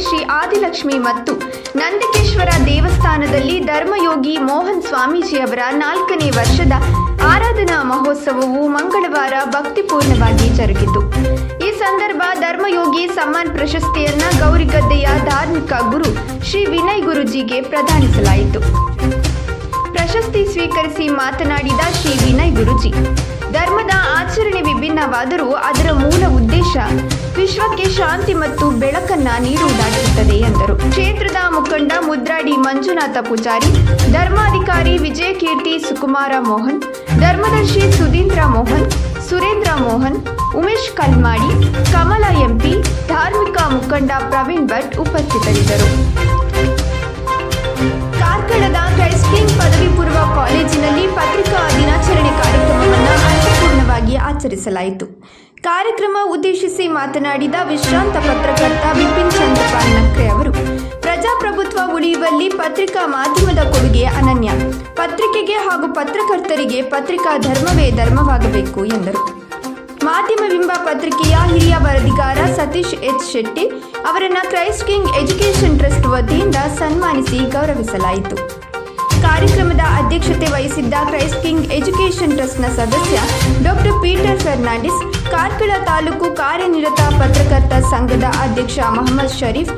ಶ್ರೀ ಆದಿಲಕ್ಷ್ಮಿ ಮತ್ತು ನಂದಿಕೇಶ್ವರ ದೇವಸ್ಥಾನದಲ್ಲಿ ಧರ್ಮಯೋಗಿ ಮೋಹನ್ ಸ್ವಾಮೀಜಿಯವರ ನಾಲ್ಕನೇ ವರ್ಷದ ಆರಾಧನಾ ಮಹೋತ್ಸವವು ಮಂಗಳವಾರ ಭಕ್ತಿಪೂರ್ಣವಾಗಿ ಜರುಗಿತು. ಈ ಸಂದರ್ಭ ಧರ್ಮಯೋಗಿ ಸಮ್ಮಾನ್ ಪ್ರಶಸ್ತಿಯನ್ನ ಗೌರಿಗದ್ದೆಯ ಧಾರ್ಮಿಕ ಗುರು ಶ್ರೀ ವಿನಯ್ ಗುರುಜಿಗೆ ಪ್ರದಾನಿಸಲಾಯಿತು. ಪ್ರಶಸ್ತಿ ಸ್ವೀಕರಿಸಿ ಮಾತನಾಡಿದ ಶ್ರೀ ವಿನಯ್ ಗುರುಜಿ ಧರ್ಮದ ಆಚರಣೆ ವಿಭಿನ್ನವಾದರೂ ಅದರ ಮೂಲ ಉದ್ದೇಶ ವಿಶ್ವಕ್ಕೆ ಶಾಂತಿ ಮತ್ತು ಬೆಳಕನ್ನ ನೀಡುವುದಾಗಿರುತ್ತದೆ ಎಂದರು. ಕ್ಷೇತ್ರದ ಮುಖಂಡ ಮುದ್ರಾಡಿ ಮಂಜುನಾಥ ಪೂಜಾರಿ, ಧರ್ಮಾಧಿಕಾರಿ ವಿಜಯಕೀರ್ತಿ ಸುಕುಮಾರ ಮೋಹನ್, ಧರ್ಮದರ್ಶಿ ಸುಧೀಂದ್ರ ಮೋಹನ್, ಸುರೇಂದ್ರ ಮೋಹನ್, ಉಮೇಶ್ ಕಲ್ಮಾಡಿ, ಕಮಲ ಎಂಪಿ, ಧಾರ್ಮಿಕ ಮುಖಂಡ ಪ್ರವೀಣ್ ಭಟ್ ಉಪಸ್ಥಿತರಿದ್ದರು. ಕಾರ್ಕಳದ ಕ್ರೈಸ್ಟಿಂಗ್ ಪದವಿ ಆಚರಿಸಲಾಯಿತು. ಕಾರ್ಯಕ್ರಮ ಉದ್ದೇಶಿಸಿ ಮಾತನಾಡಿದ ವಿಶ್ರಾಂತ ಪತ್ರಕರ್ತ ಬಿಪಿನ್ ಚಂದ್ರಪಾಲ್ ನಕ್ರೆ ಅವರು, ಪ್ರಜಾಪ್ರಭುತ್ವ ಉಳಿಯುವಲ್ಲಿ ಪತ್ರಿಕಾ ಮಾಧ್ಯಮದ ಕೊಡುಗೆ ಅನನ್ಯ. ಪತ್ರಿಕೆಗೆ ಹಾಗೂ ಪತ್ರಕರ್ತರಿಗೆ ಪತ್ರಿಕಾ ಧರ್ಮವೇ ಧರ್ಮವಾಗಬೇಕು ಎಂದರು. ಮಾಧ್ಯಮವೆಂಬ ಪತ್ರಿಕೆಯ ಹಿರಿಯ ವರದಿಗಾರ ಸತೀಶ್ ಎಚ್ ಶೆಟ್ಟಿ ಅವರನ್ನು ಕ್ರೈಸ್ಟ್ ಕಿಂಗ್ ಎಜುಕೇಷನ್ ಟ್ರಸ್ಟ್ ವತಿಯಿಂದ ಸನ್ಮಾನಿಸಿ ಗೌರವಿಸಲಾಯಿತು. ಕಾರ್ಯಕ್ರಮದ ಅಧ್ಯಕ್ಷತೆ ವಹಿಸಿದ್ದ ಕ್ರೈಸ್ಟ್ ಕಿಂಗ್ ಎಜುಕೇಷನ್ ಟ್ರಸ್ಟ್ನ ಸದಸ್ಯ ಡಾಕ್ಟರ್ ಪೀಟರ್ ಫರ್ನಾಂಡಿಸ್, ಕಾರ್ಕಳ ತಾಲೂಕು ಕಾರ್ಯನಿರತ ಪತ್ರಕರ್ತ ಸಂಘದ ಅಧ್ಯಕ್ಷ ಮೊಹಮ್ಮದ್ ಶರೀಫ್,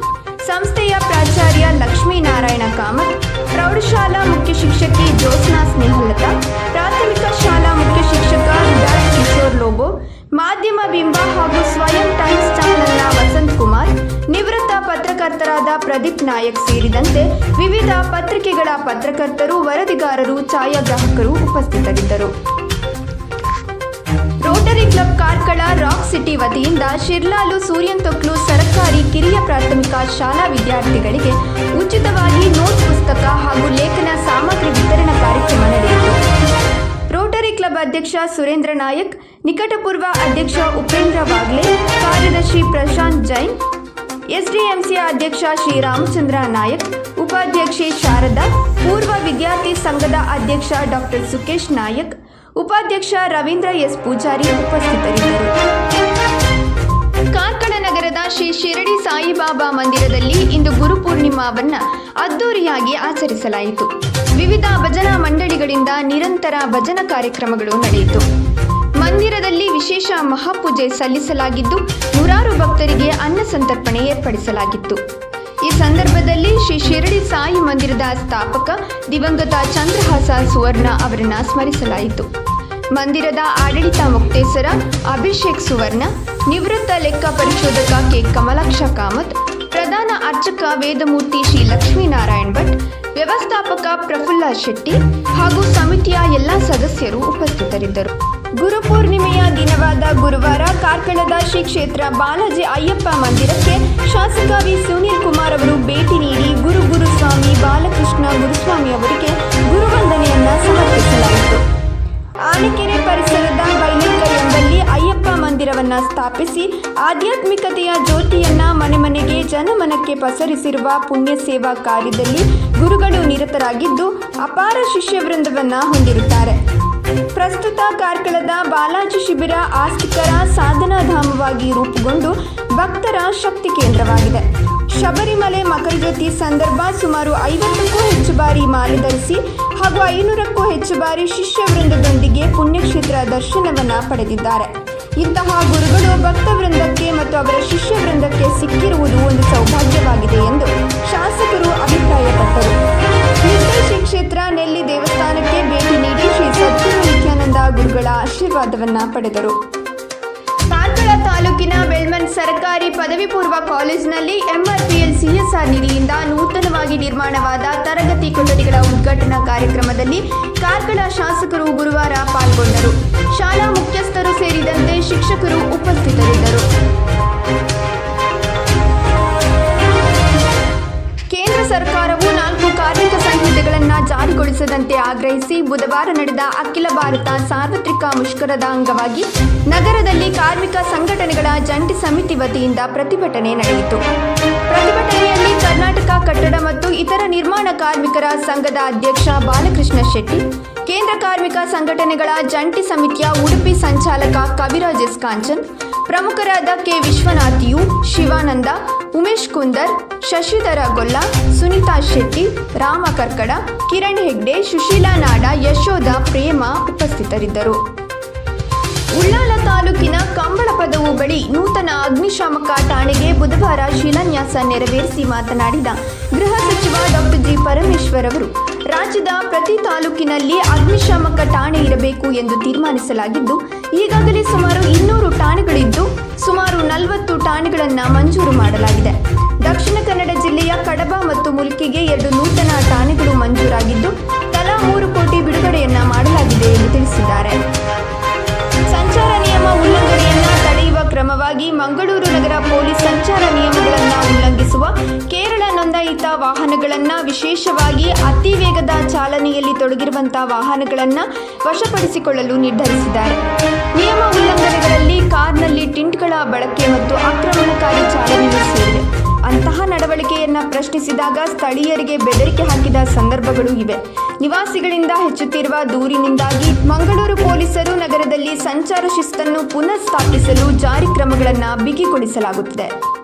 ಸಂಸ್ಥೆಯ ಪ್ರಾಚಾರ್ಯ ಲಕ್ಷ್ಮೀನಾರಾಯಣ ಕಾಮತ್, ಪ್ರೌಢಶಾಲಾ ಮುಖ್ಯ ಶಿಕ್ಷಕಿ ಜ್ಯೋತ್ಸ್ನಾ ಸ್ನೇಹಲತಾ ಮಾಧ್ಯಮ ಬಿಂಬ ಹಾಗೂ ಸ್ವಯಂ ಟೈಮ್ಸ್ ಚಾನೆಲ್ನ ವಸಂತ್ ಕುಮಾರ್, ನಿವೃತ್ತ ಪತ್ರಕರ್ತರಾದ ಪ್ರದೀಪ್ ನಾಯಕ್ ಸೇರಿದಂತೆ ವಿವಿಧ ಪತ್ರಿಕೆಗಳ ಪತ್ರಕರ್ತರು, ವರದಿಗಾರರು, ಛಾಯಾಗ್ರಾಹಕರು ಉಪಸ್ಥಿತರಿದ್ದರು. Rotary club Karkala rock city ವತಿಯಿಂದ ಶಿರ್ಲಾಲು ಸೂರ್ಯಂತೊಕ್ಲು ಸರ್ಕಾರಿ ಕಿರಿಯ ಪ್ರಾಥಮಿಕ ಶಾಲಾ ವಿದ್ಯಾರ್ಥಿಗಳಿಗೆ ಉಚಿತವಾಗಿ ನೋಟ್ ಪುಸ್ತಕ ಹಾಗೂ ಲೇಖನ ಸಾಮಗ್ರಿ ಕ್ಲಬ್ ಅಧ್ಯಕ್ಷ ಸುರೇಂದ್ರ ನಾಯಕ್, ನಿಕಟಪೂರ್ವ ಅಧ್ಯಕ್ಷ ಉಪೇಂದ್ರ ವಾಗ್ಲೆ ಕಾರ್ಯದರ್ಶಿ ಪ್ರಶಾಂತ್ ಜೈನ್, ಎಸ್ಡಿಎಂಸಿ ಅಧ್ಯಕ್ಷ ಶ್ರೀ ರಾಮಚಂದ್ರ ನಾಯಕ್, ಉಪಾಧ್ಯಕ್ಷೆ ಶಾರದಾ, ಪೂರ್ವ ವಿದ್ಯಾರ್ಥಿ ಸಂಘದ ಅಧ್ಯಕ್ಷ ಡಾಕ್ಟರ್ ಸುಕೇಶ್ ನಾಯಕ್, ಉಪಾಧ್ಯಕ್ಷ ರವೀಂದ್ರ ಎಸ್. ಪೂಜಾರಿ ಉಪಸ್ಥಿತರಿದ್ದರು. ಕಾರ್ಕಳ ನಗರದ ಶ್ರೀ ಶಿರಡಿ ಸಾಯಿಬಾಬಾ ಮಂದಿರದಲ್ಲಿ ಇಂದು ಗುರುಪೂರ್ಣಿಮಾವನ್ನ ಅದ್ದೂರಿಯಾಗಿ ಆಚರಿಸಲಾಯಿತು. ವಿವಿಧ ಭಜನಾ ಮಂಡಳಿಗಳಿಂದ ನಿರಂತರ ಭಜನಾ ಕಾರ್ಯಕ್ರಮಗಳು ನಡೆಯಿತು. ಮಂದಿರದಲ್ಲಿ ವಿಶೇಷ ಮಹಾಪೂಜೆ ಸಲ್ಲಿಸಲಾಗಿದ್ದು, ನೂರಾರು ಭಕ್ತರಿಗೆ ಅನ್ನ ಸಂತರ್ಪಣೆ ಏರ್ಪಡಿಸಲಾಗಿತ್ತು. ಈ ಸಂದರ್ಭದಲ್ಲಿ ಶ್ರೀ ಶಿರಡಿ ಸಾಯಿ ಮಂದಿರದ ಸ್ಥಾಪಕ ದಿವಂಗತ ಚಂದ್ರಹಾಸ ಸುವರ್ಣ ಅವರನ್ನ ಸ್ಮರಿಸಲಾಯಿತು. ಮಂದಿರದ ಆಡಳಿತ ಮುಕ್ತೇಸರ ಅಭಿಷೇಕ್ ಸುವರ್ಣ, ನಿವೃತ್ತ ಲೆಕ್ಕ ಪರಿಶೋಧಕ ಕೆ. ಕಮಲಾಕ್ಷ ಕಾಮತ್, ಪ್ರಧಾನ ಅರ್ಚಕ ವೇದಮೂರ್ತಿ ಶ್ರೀ ಲಕ್ಷ್ಮೀನಾರಾಯಣ್ ಭಟ್ ವ್ಯವಸ್ಥಾಪಕ ಪ್ರಫುಲ್ಲ ಶೆಟ್ಟಿ ಹಾಗೂ ಸಮಿತಿಯ ಎಲ್ಲ ಸದಸ್ಯರು ಉಪಸ್ಥಿತರಿದ್ದರು. ಗುರುಪೂರ್ಣಿಮೆಯ ದಿನವಾದ ಗುರುವಾರ ಕಾರ್ಕಳದ ಶ್ರೀ ಕ್ಷೇತ್ರ ಬಾಲಾಜಿ ಅಯ್ಯಪ್ಪ ಮಂದಿರಕ್ಕೆ ಶಾಸಕ ವಿ. ಸ್ಥಾಪಿಸಿ ಆಧ್ಯಾತ್ಮಿಕತೆಯ ಜ್ಯೋತಿಯನ್ನ ಮನೆ ಮನೆಗೆ ಜನಮನಕ್ಕೆ ಪಸರಿಸಿರುವ ಪುಣ್ಯ ಸೇವಾ ಕಾರ್ಯದಲ್ಲಿ ಗುರುಗಳು ನಿರತರಾಗಿದ್ದು ಅಪಾರ ಶಿಷ್ಯ ವೃಂದವನ್ನ ಹೊಂದಿರುತ್ತಾರೆ. ಪ್ರಸ್ತುತ ಕಾರ್ಕಳದ ಬಾಲಾಜಿ ಶಿಬಿರ ಆಸ್ತಿಕರ ಸಾಧನಾಧಾಮವಾಗಿ ರೂಪುಗೊಂಡು ಭಕ್ತರ ಶಕ್ತಿ ಕೇಂದ್ರವಾಗಿದೆ. ಶಬರಿಮಲೆ ಮಕರ ಜ್ಯೋತಿ ಸಂದರ್ಭ ಸುಮಾರು ಐವತ್ತಕ್ಕೂ ಹೆಚ್ಚು ಬಾರಿ ಮಾಲೆ ಧರಿಸಿ ಹಾಗೂ ಐನೂರಕ್ಕೂ ಹೆಚ್ಚು ಬಾರಿ ಶಿಷ್ಯ ವೃಂದದೊಂದಿಗೆ ಪುಣ್ಯಕ್ಷೇತ್ರ ದರ್ಶನವನ್ನ ಪಡೆದಿದ್ದಾರೆ. ಇಂತಹ ಗುರುಗಳು ಭಕ್ತ ವೃಂದಕ್ಕೆ ಮತ್ತು ಅವರ ಶಿಷ್ಯ ವೃಂದಕ್ಕೆ ಸಿಕ್ಕಿರುವುದು ಒಂದು ಸೌಭಾಗ್ಯವಾಗಿದೆ ಎಂದು ಶಾಸಕರು ಅಭಿಪ್ರಾಯಪಟ್ಟರು. ನಿರ್ದೇಶಿ ಕ್ಷೇತ್ರ ನೆಲ್ಲಿ ದೇವಸ್ಥಾನಕ್ಕೆ ಭೇಟಿ ನೀಡಿ ಶ್ರೀ ಸದ್ಗುರು ನಿತ್ಯಾನಂದ ಗುರುಗಳ ಆಶೀರ್ವಾದವನ್ನ ಪಡೆದರು. ಕಾರ್ಕಳ ತಾಲೂಕಿನ ಬೆಳ್ಮನ್ ಸರ್ಕಾರಿ ಪದವಿ ಪೂರ್ವ ಕಾಲೇಜಿನಲ್ಲಿ ಎಂಆರ್ಪಿಎಲ್ ಸಿಎಸ್ಆರ್ ನಿಧಿಯಿಂದ ನೂತನವಾಗಿ ನಿರ್ಮಾಣವಾದ ತರಗತಿ ಕೊಠಡಿಗಳ ಉದ್ಘಾಟನಾ ಕಾರ್ಯಕ್ರಮದಲ್ಲಿ ಕಾರ್ಕಳ ಶಾಸಕರು ಗುರುವಾರ ಪಾಲ್ಗೊಂಡರು. ಶಾಲಾ ಮುಖ್ಯಸ್ಥರು ಸೇರಿದಂತೆ ಶಿಕ್ಷಕರು ಉಪಸ್ಥಿತರಿದ್ದರು. ಜಾರಿಗೊಳಿಸದಂತೆ ಆಗ್ರಹಿಸಿ ಬುಧವಾರ ನಡೆದ ಅಖಿಲ ಭಾರತ ಸಾರ್ವತ್ರಿಕ ಮುಷ್ಕರದ ಅಂಗವಾಗಿ ನಗರದಲ್ಲಿ ಕಾರ್ಮಿಕ ಸಂಘಟನೆಗಳ ಜಂಟಿ ಸಮಿತಿ ವತಿಯಿಂದ ಪ್ರತಿಭಟನೆ ನಡೆಯಿತು. ಪ್ರತಿಭಟನೆಯಲ್ಲಿ ಕರ್ನಾಟಕ ಕಟ್ಟಡ ಮತ್ತು ಇತರ ನಿರ್ಮಾಣ ಕಾರ್ಮಿಕರ ಸಂಘದ ಅಧ್ಯಕ್ಷ ಬಾಲಕೃಷ್ಣ ಶೆಟ್ಟಿ, ಕೇಂದ್ರ ಕಾರ್ಮಿಕ ಸಂಘಟನೆಗಳ ಜಂಟಿ ಸಮಿತಿಯ ಉಡುಪಿ ಸಂಚಾಲಕ ಕವಿರಾಜ್ ಎಸ್ ಕಾಂಚನ್ ಪ್ರಮುಖರಾದ ಕೆ. ವಿಶ್ವನಾಥ್, ಯು. ಶಿವಾನಂದ, ಉಮೇಶ್ ಕುಂದರ್, ಶಶಿಧರ ಗೊಲ್ಲ, ಸುನೀತಾ ಶೆಟ್ಟಿ, ರಾಮ ಕರ್ಕಡ, ಕಿರಣ್ ಹೆಗ್ಡೆ, ಸುಶೀಲಾ ನಾಡ, ಯಶೋಧ ಪ್ರೇಮ ಉಪಸ್ಥಿತರಿದ್ದರು. ಉಳ್ಳಾಲ ತಾಲೂಕಿನ ಕಂಬಳಪದವು ಬಳಿ ನೂತನ ಅಗ್ನಿಶಾಮಕ ಠಾಣೆಗೆ ಬುಧವಾರ ಶಿಲಾನ್ಯಾಸ ನೆರವೇರಿಸಿ ಮಾತನಾಡಿದ ಗೃಹ ಸಚಿವ ಡಾಕ್ಟರ್ ಜಿ. ಪರಮೇಶ್ವರ್ ಅವರು, ರಾಜ್ಯದ ಪ್ರತಿ ತಾಲೂಕಿನಲ್ಲಿ ಅಗ್ನಿಶಾಮಕ ಠಾಣೆ ಇರಬೇಕು ಎಂದು ತೀರ್ಮಾನಿಸಲಾಗಿದ್ದು, ಈಗಾಗಲೇ ಸುಮಾರು ಇನ್ನೂರು ಠಾಣೆ ಠಾಣೆಗಳನ್ನು ಮಂಜೂರು ಮಾಡಲಾಗಿದೆ. ದಕ್ಷಿಣ ಕನ್ನಡ ಜಿಲ್ಲೆಯ ಕಡಬ ಮತ್ತು ಮುಲ್ಕಿಗೆ ಎರಡು ನೂತನ ಠಾಣೆಗಳು ಮಂಜೂರಾಗಿದ್ದು, ತಲಾ ಮೂರು ಕೋಟಿ ಬಿಡುಗಡೆಯನ್ನ ಮಾಡಲಾಗಿದೆ ಎಂದು ತಿಳಿಸಿದ್ದಾರೆ. ಸಂಚಾರ ನಿಯಮ ಉಲ್ಲಂಘನೆಯನ್ನ ತಡೆಯುವ ಕ್ರಮವಾಗಿ ಮಂಗಳೂರು ನಗರ ಪೊಲೀಸ್ ಸಂಚಾರ ನಿಯಮಗಳನ್ನು ಉಲ್ಲಂಘಿಸುವ ಕೇರಳ ನೋಂದಾಯಿತ ವಾಹನಗಳನ್ನ ವಿಶೇಷವಾಗಿ ಅತಿ ವೇಗದ ಚಾಲನೆಯಲ್ಲಿ ತೊಡಗಿರುವಂತಹ ವಾಹನಗಳನ್ನ ವಶಪಡಿಸಿಕೊಳ್ಳಲು ನಿರ್ಧರಿಸಿದ್ದಾರೆ. ನಿಯಮ ಉಲ್ಲಂಘನೆಗಳಲ್ಲಿ ಪ್ರಶ್ನಿಸಿದಾಗ ಸ್ಥಳೀಯರಿಗೆ ಬೆದರಿಕೆ ಹಾಕಿದ ಸಂದರ್ಭಗಳು ಇವೆ. ನಿವಾಸಿಗಳಿಂದ ಹೆಚ್ಚುತ್ತಿರುವ ದೂರಿನಿಂದಾಗಿ ಮಂಗಳೂರು ಪೊಲೀಸರು ನಗರದಲ್ಲಿ ಸಂಚಾರ ಶಿಸ್ತನ್ನು ಪುನಃ ಸ್ಥಾಪಿಸಲು ಜಾರಿ ಕ್ರಮಗಳನ್ನು ಬಿಗಿಗೊಳಿಸಲಾಗುತ್ತಿದೆ.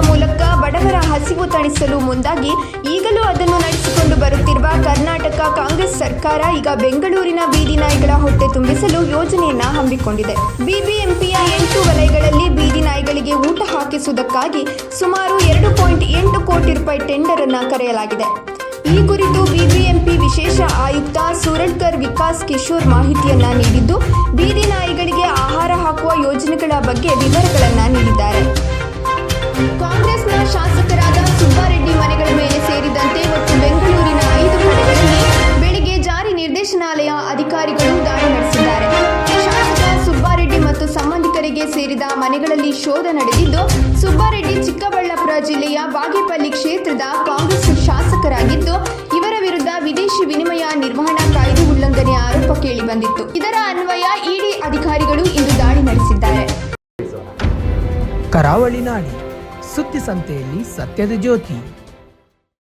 ಮೂಲಕ ಬಡವರ ಹಸಿವು ತಣಿಸಲು ಮುಂದಾಗಿ ಈಗಲೂ ಅದನ್ನು ನಡೆಸಿಕೊಂಡು ಬರುತ್ತಿರುವ ಕರ್ನಾಟಕ ಕಾಂಗ್ರೆಸ್ ಸರ್ಕಾರ ಈಗ ಬೆಂಗಳೂರಿನ ಬೀದಿ ನಾಯಿಗಳ ಹೊಟ್ಟೆ ತುಂಬಿಸಲು ಯೋಜನೆಯನ್ನ ಹಮ್ಮಿಕೊಂಡಿದೆ. ಬಿಬಿಎಂಪಿಯ ಎಂಟು ವಲಯಗಳಲ್ಲಿ ಬೀದಿ ನಾಯಿಗಳಿಗೆ ಊಟ ಹಾಕಿಸುವುದಕ್ಕಾಗಿ ಸುಮಾರು ಎರಡು ಪಾಯಿಂಟ್ ಎಂಟು ಕೋಟಿ ರೂಪಾಯಿ ಟೆಂಡರ್ ಅನ್ನು ಕರೆಯಲಾಗಿದೆ. ಈ ಕುರಿತು ಬಿಬಿಎಂಪಿ ವಿಶೇಷ ಆಯುಕ್ತ ಸೂರಡ್ಕರ್ ವಿಕಾಸ್ ಕಿಶೋರ್ ಮಾಹಿತಿಯನ್ನ ನೀಡಿದ್ದು, ಬೀದಿ ನಾಯಿಗಳಿಗೆ ಆಹಾರ ಹಾಕುವ ಯೋಜನೆಗಳ ಬಗ್ಗೆ ವಿವರಗಳನ್ನು ನೀಡಿದ್ದಾರೆ. ಶಾಸಕರಾದ ಸುಬ್ಬಾರೆಡ್ಡಿ ಮನೆಗಳ ಮೇಲೆ ಸೇರಿದಂತೆ ಮತ್ತು ಬೆಂಗಳೂರಿನ ಐದು ಕಡೆಗಳಲ್ಲಿ ಬೆಳಿಗ್ಗೆ ಜಾರಿ ನಿರ್ದೇಶನಾಲಯ ಅಧಿಕಾರಿಗಳು ದಾಳಿ ನಡೆಸಿದ್ದಾರೆ. ಶಾಸಕ ಸುಬ್ಬಾರೆಡ್ಡಿ ಮತ್ತು ಸಂಬಂಧಿಕರಿಗೆ ಸೇರಿದ ಮನೆಗಳಲ್ಲಿ ಶೋಧ ನಡೆದಿದ್ದು, ಸುಬ್ಬಾರೆಡ್ಡಿ ಚಿಕ್ಕಬಳ್ಳಾಪುರ ಜಿಲ್ಲೆಯ ಬಾಗೇಪಲ್ಲಿ ಕ್ಷೇತ್ರದ ಕಾಂಗ್ರೆಸ್ ಶಾಸಕರಾಗಿದ್ದು, ಇವರ ವಿರುದ್ಧ ವಿದೇಶಿ ವಿನಿಮಯ ನಿರ್ವಹಣಾ ಕಾಯ್ದೆ ಉಲ್ಲಂಘನೆ ಆರೋಪ ಕೇಳಿಬಂದಿತ್ತು. ಇದರ ಅನ್ವಯ ಇಡಿ ಅಧಿಕಾರಿಗಳು ಇಂದು ದಾಳಿ ನಡೆಸಿದ್ದಾರೆ. ಕರಾವಳಿ ನಾಡಿ. ಸುದ್ದಿ ಸಂತೆಯಲ್ಲಿ ಸತ್ಯದ ಜ್ಯೋತಿ.